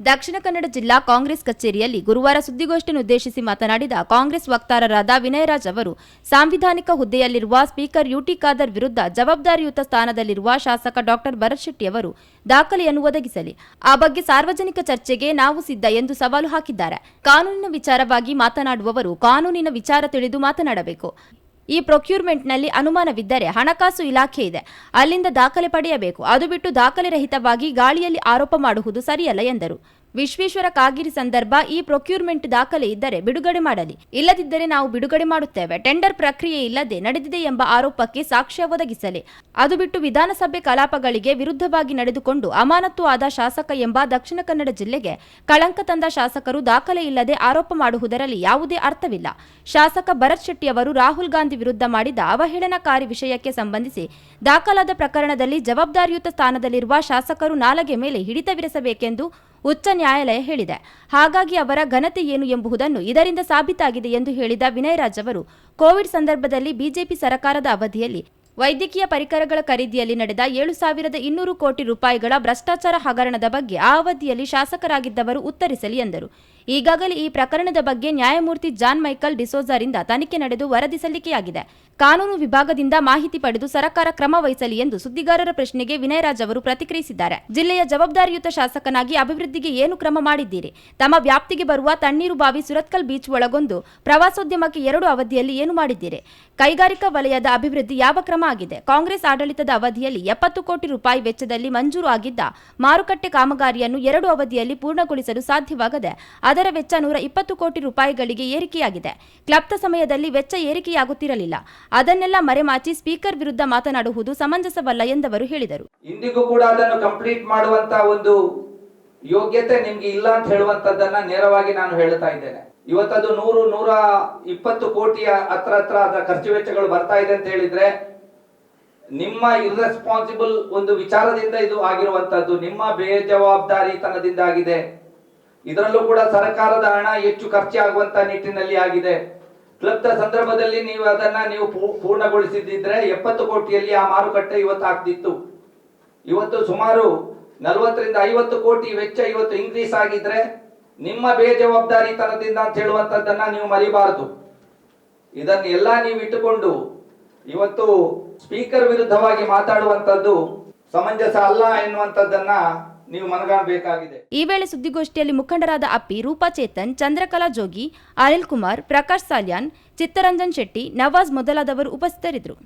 ದಕ್ಷಿಣ ಕನ್ನಡ ಜಿಲ್ಲಾ ಕಾಂಗ್ರೆಸ್ ಕಚೇರಿಯಲ್ಲಿ ಗುರುವಾರ ಸುದ್ದಿಗೋಷ್ಠಿಯನ್ನು ಉದ್ದೇಶಿಸಿ ಮಾತನಾಡಿದ ಕಾಂಗ್ರೆಸ್ ವಕ್ತಾರರಾದ ವಿನಯರಾಜ್ ಅವರು, ಸಾಂವಿಧಾನಿಕ ಹುದ್ದೆಯಲ್ಲಿರುವ ಸ್ಪೀಕರ್ ಯುಟಿ ಖಾದರ್ ವಿರುದ್ಧ ಜವಾಬ್ದಾರಿಯುತ ಸ್ಥಾನದಲ್ಲಿರುವ ಶಾಸಕ ಡಾಕ್ಟರ್ ಭರತ್ ಶೆಟ್ಟಿ ಅವರು ದಾಖಲೆಯನ್ನು ಒದಗಿಸಲಿ. ಆ ಬಗ್ಗೆ ಸಾರ್ವಜನಿಕ ಚರ್ಚೆಗೆ ನಾವು ಸಿದ್ಧ ಎಂದು ಸವಾಲು ಹಾಕಿದ್ದಾರೆ. ಕಾನೂನಿನ ವಿಚಾರವಾಗಿ ಮಾತನಾಡುವವರು ಕಾನೂನಿನ ವಿಚಾರ ತಿಳಿದು ಮಾತನಾಡಬೇಕು. ಈ ಪ್ರೊಕ್ಯೂರ್ಮೆಂಟ್ನಲ್ಲಿ ಅನುಮಾನವಿದ್ದರೆ ಹಣಕಾಸು ಇಲಾಖೆ ಇದೆ. ಅಲ್ಲಿಂದ ದಾಖಲೆ ಪಡೆಯಬೇಕು. ಅದು ಬಿಟ್ಟು ದಾಖಲೆ ರಹಿತವಾಗಿ ಗಾಳಿಯಲ್ಲಿ ಆರೋಪ ಮಾಡುವುದು ಸರಿಯಲ್ಲ ಎಂದರು. ವಿಶ್ವೇಶ್ವರ ಕಾಗಿರಿ ಸಂದರ್ಭ ಈ ಪ್ರೊಕ್ಯೂರ್ಮೆಂಟ್ ದಾಖಲೆ ಇದ್ದರೆ ಬಿಡುಗಡೆ ಮಾಡಲಿ. ಇಲ್ಲದಿದ್ದರೆ ನಾವು ಬಿಡುಗಡೆ ಮಾಡುತ್ತೇವೆ. ಟೆಂಡರ್ ಪ್ರಕ್ರಿಯೆ ಇಲ್ಲದೆ ನಡೆದಿದೆ ಎಂಬ ಆರೋಪಕ್ಕೆ ಸಾಕ್ಷ್ಯ ಒದಗಿಸಲಿ. ಅದು ಬಿಟ್ಟು ವಿಧಾನಸಭೆ ಕಲಾಪಗಳಿಗೆ ವಿರುದ್ಧವಾಗಿ ನಡೆದುಕೊಂಡು ಅಮಾನತು ಆದ ಶಾಸಕ ಎಂಬ ದಕ್ಷಿಣ ಕನ್ನಡ ಜಿಲ್ಲೆಗೆ ಕಳಂಕ ತಂದ ಶಾಸಕರು ದಾಖಲೆ ಇಲ್ಲದೆ ಆರೋಪ ಮಾಡುವುದರಲ್ಲಿ ಯಾವುದೇ ಅರ್ಥವಿಲ್ಲ. ಶಾಸಕ ಭರತ್ ಶೆಟ್ಟಿ ಅವರು ರಾಹುಲ್ ಗಾಂಧಿ ವಿರುದ್ಧ ಮಾಡಿದ ಅವಹೇಳನಕಾರಿ ವಿಷಯಕ್ಕೆ ಸಂಬಂಧಿಸಿ ದಾಖಲಾದ ಪ್ರಕರಣದಲ್ಲಿ ಜವಾಬ್ದಾರಿಯುತ ಸ್ಥಾನದಲ್ಲಿರುವ ಶಾಸಕರು ನಾಲಗೆ ಮೇಲೆ ಹಿಡಿತವಿರಿಸಬೇಕೆಂದು ಉಚ್ಚ ನ್ಯಾಯಾಲಯ ಹೇಳಿದೆ. ಹಾಗಾಗಿ ಅವರ ಘನತೆ ಏನು ಎಂಬುದನ್ನು ಇದರಿಂದ ಸಾಬೀತಾಗಿದೆ ಎಂದು ಹೇಳಿದ ವಿನಯ್ ರಾಜ್ ಅವರು, ಕೋವಿಡ್ ಸಂದರ್ಭದಲ್ಲಿ ಬಿಜೆಪಿ ಸರ್ಕಾರದ ಅವಧಿಯಲ್ಲಿ ವೈದ್ಯಕೀಯ ಪರಿಕರಗಳ ಖರೀದಿಯಲ್ಲಿ ನಡೆದ ಏಳು ಸಾವಿರದ ಇನ್ನೂರು ಕೋಟಿ ರೂಪಾಯಿಗಳ ಭ್ರಷ್ಟಾಚಾರ ಹಗರಣದ ಬಗ್ಗೆ ಆ ಅವಧಿಯಲ್ಲಿ ಶಾಸಕರಾಗಿದ್ದವರು ಉತ್ತರಿಸಲಿ ಎಂದರು. ಈಗಾಗಲೇ ಈ ಪ್ರಕರಣದ ಬಗ್ಗೆ ನ್ಯಾಯಮೂರ್ತಿ ಜಾನ್ ಮೈಕಲ್ ಡಿಸೋಜಾರಿಂದ ತನಿಖೆ ನಡೆದು ವರದಿ ಸಲ್ಲಿಕೆಯಾಗಿದೆ. ಕಾನೂನು ವಿಭಾಗದಿಂದ ಮಾಹಿತಿ ಪಡೆದು ಸರ್ಕಾರ ಕ್ರಮ ವಹಿಸಲಿ ಎಂದು ಸುದ್ದಿಗಾರರ ಪ್ರಶ್ನೆಗೆ ವಿನಯರಾಜ್ ಅವರು ಪ್ರತಿಕ್ರಿಯಿಸಿದ್ದಾರೆ. ಜಿಲ್ಲೆಯ ಜವಾಬ್ದಾರಿಯುತ ಶಾಸಕನಾಗಿ ಅಭಿವೃದ್ಧಿಗೆ ಏನು ಕ್ರಮ ಮಾಡಿದ್ದೀರಿ? ತಮ್ಮ ವ್ಯಾಪ್ತಿಗೆ ಬರುವ ತಣ್ಣೀರು ಬಾವಿ ಸುರತ್ಕಲ್ ಬೀಚ್ ಒಳಗೊಂದು ಪ್ರವಾಸೋದ್ಯಮಕ್ಕೆ ಎರಡು ಅವಧಿಯಲ್ಲಿ ಏನು ಮಾಡಿದ್ದೀರಿ? ಕೈಗಾರಿಕಾ ವಲಯದ ಅಭಿವೃದ್ಧಿ ಯಾವ ಕ್ರಮ ಆಗಿದೆ. ಕಾಂಗ್ರೆಸ್ ಆಡಳಿತದ ಅವಧಿಯಲ್ಲಿ ಎಪ್ಪತ್ತು ಕೋಟಿ ರೂಪಾಯಿ ವೆಚ್ಚದಲ್ಲಿ ಮಂಜೂರು ಆಗಿದ್ದ ಮಾರುಕಟ್ಟೆ ಕಾಮಗಾರಿಯನ್ನು ಎರಡು ಅವಧಿಯಲ್ಲಿ ಪೂರ್ಣಗೊಳಿಸಲು ಸಾಧ್ಯವಾಗದೆ, ಅದರ ವೆಚ್ಚ ನೂರ ಇಪ್ಪತ್ತು ಕೋಟಿ ರೂಪಾಯಿಗಳಿಗೆ ಏರಿಕೆಯಾಗಿದೆ. ಕ್ಲಪ್ತ ಸಮಯದಲ್ಲಿ ವೆಚ್ಚ ಏರಿಕೆಯಾಗುತ್ತಿರಲಿಲ್ಲ. ಅದನ್ನೆಲ್ಲ ಮರೆಮಾಚಿ ಸ್ಪೀಕರ್ ವಿರುದ್ಧ ಮಾತನಾಡುವುದು ಸಮಂಜಸವಲ್ಲ ಎಂದವರು ಹೇಳಿದರು. ಇಂದಿಗೂ ಕೂಡ ಅದನ್ನು ಕಂಪ್ಲೀಟ್ ಮಾಡುವಂತ ಒಂದು ಯೋಗ್ಯತೆ ನಿಮ್ಗೆ ಇಲ್ಲ ಅಂತ ಹೇಳುವಂತದ್ದನ್ನ ನೇರವಾಗಿ ನಾನು ಹೇಳ್ತಾ ಇದ್ದೇನೆ. ಇವತ್ತದು ನೂರು ನೂರ ಇಪ್ಪತ್ತು ಕೋಟಿಯ ಹತ್ರ ಹತ್ರ ಅದರ ಖರ್ಚು ವೆಚ್ಚಗಳು ಬರ್ತಾ ಇದೆ ಅಂತ ಹೇಳಿದ್ರೆ ನಿಮ್ಮ ಇರ್ರೆಸ್ಪಾನ್ಸಿಬಲ್ ಒಂದು ವಿಚಾರದಿಂದ ಇದು ಆಗಿರುವಂತದ್ದು ನಿಮ್ಮ ಬೇಜವಾಬ್ದಾರಿತನದಿಂದ ಆಗಿದೆ ಇದರಲ್ಲೂ ಕೂಡ ಸರ್ಕಾರದ ಹಣ ಹೆಚ್ಚು ಖರ್ಚಾಗುವಂತ ನಿಟ್ಟಿನಲ್ಲಿ ಆಗಿದೆ. ಕ್ಲಬ್ದ ಸಂದರ್ಭದಲ್ಲಿ ನೀವು ಅದನ್ನ ನೀವು ಪೂರ್ಣಗೊಳಿಸಿದ್ರೆ ಎಪ್ಪತ್ತು ಕೋಟಿಯಲ್ಲಿ ಆ ಮಾರುಕಟ್ಟೆ ಇವತ್ತು ಆಗ್ತಿತ್ತು. ಇವತ್ತು ಸುಮಾರು ನಲವತ್ತರಿಂದ ಐವತ್ತು ಕೋಟಿ ವೆಚ್ಚ ಇವತ್ತು ಇನ್ಕ್ರೀಸ್ ಆಗಿದ್ರೆ ನಿಮ್ಮ ಬೇಜವಾಬ್ದಾರಿತನದಿಂದ ಅಂತ ಹೇಳುವಂತದ್ದನ್ನ ನೀವು ಮರಿಬಾರದು. ಇದನ್ನೆಲ್ಲ ನೀವು ಇಟ್ಟುಕೊಂಡು ಇವತ್ತು ಸ್ಪೀಕರ್ ವಿರುದ್ಧವಾಗಿ ಮಾತಾಡುವಂತದ್ದು ಸಮಂಜಸ ಅಲ್ಲ ಎನ್ನುವಂತದ್ದನ್ನ ನೀವು ಮನಗಾಣಬೇಕಾಗಿದೆ. ಈ ವೇಳೆ ಸುದ್ದಿಗೋಷ್ಠಿಯಲ್ಲಿ ಮುಖಂಡರಾದ ಅಪ್ಪಿ, ರೂಪಾ ಚೇತನ್, ಚಂದ್ರಕಲಾ ಜೋಗಿ, ಅನಿಲ್ ಕುಮಾರ್, ಪ್ರಕಾಶ್ ಸಾಲ್ಯಾನ್, ಚಿತ್ತರಂಜನ್ ಶೆಟ್ಟಿ, ನವಾಜ್ ಮೊದಲಾದವರು ಉಪಸ್ಥಿತರಿದ್ದರು.